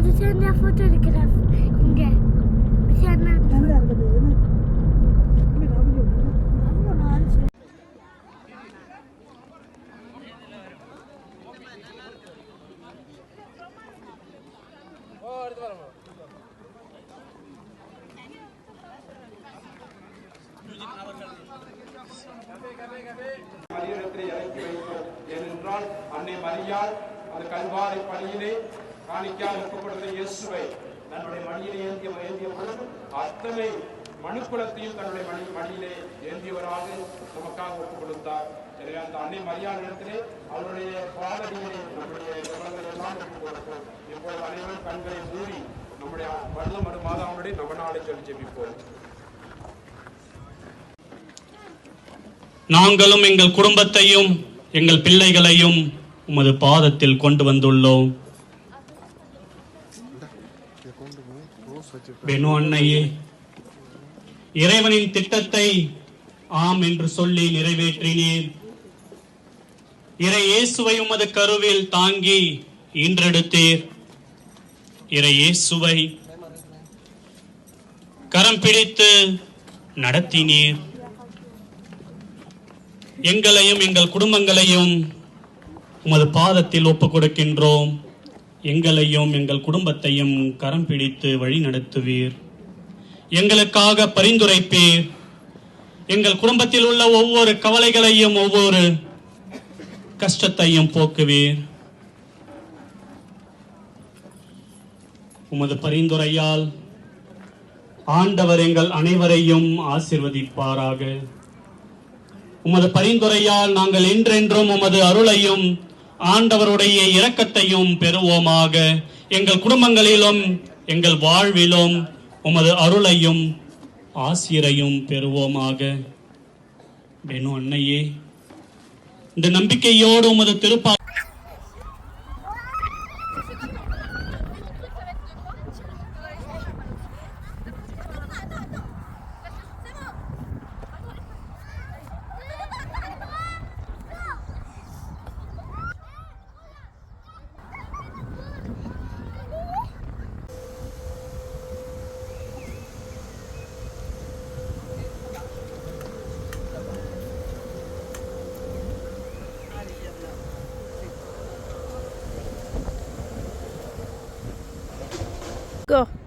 ஒரு எடுக்கிறேன் ஃபோட்டோ சரி இங்கே இருக்குது இறக்கி ஏனென்றால் அன்னை மரியாள் அந்த கல்வாரி பணியிலே காணிக்கால் ஒப்புக்கொடுத்த இயேசுவை தன்னுடைய மடியிலே ஏந்திய ஏந்திய பொழுது அத்தனை மனுக்குலத்தையும் தன்னுடைய மணி மடியிலே ஏந்தியவராக நமக்காக ஒப்புக் கொடுத்தார் எனவே அந்த அன்னை மரியாள் இடத்திலே அவருடைய பாதடியிலே நம்முடைய எல்லாம் ஒப்புக் கொடுப்போம் இப்பொழுது அனைவரும் கண்களை மூடி நம்முடைய வல்ல மறு மாதாவுடைய நவநாளை சொல்லி ஜெபிப்போம். நாங்களும் எங்கள் குடும்பத்தையும் எங்கள் பிள்ளைகளையும் உமது பாதத்தில் கொண்டு வந்துள்ளோம். பெனு அன்னையே இறைவனின் திட்டத்தை ஆம் என்று சொல்லி நிறைவேற்றினீர் இறை இயேசுவை உமது கருவில் தாங்கி ஈன்றெடுத்தீர் இறை இயேசுவை கரம் பிடித்து நடத்தினீர். எங்களையும் எங்கள் குடும்பங்களையும் உமது பாதத்தில் ஒப்புக் கொடுக்கின்றோம் எங்களையும் எங்கள் குடும்பத்தையும் கரம் பிடித்து வழி நடத்துவீர். எங்களுக்காக பரிந்துரைப்பீர். எங்கள் குடும்பத்தில் உள்ள ஒவ்வொரு கவலைகளையும் ஒவ்வொரு கஷ்டத்தையும் போக்குவீர். உமது பரிந்துரையால் ஆண்டவர் எங்கள் அனைவரையும் ஆசிர்வதிப்பாராக. உமது பரிந்துரையால் நாங்கள் என்றென்றும் உமது அருளையும் ஆண்டவருடைய இரக்கத்தையும் பெறுவோமாக. எங்கள் குடும்பங்களிலும் எங்கள் வாழ்விலும் உமது அருளையும் ஆசிரையும் பெறுவோமாக. வேணும் அன்னையே இந்த நம்பிக்கையோடு உமது திருப்பா Go.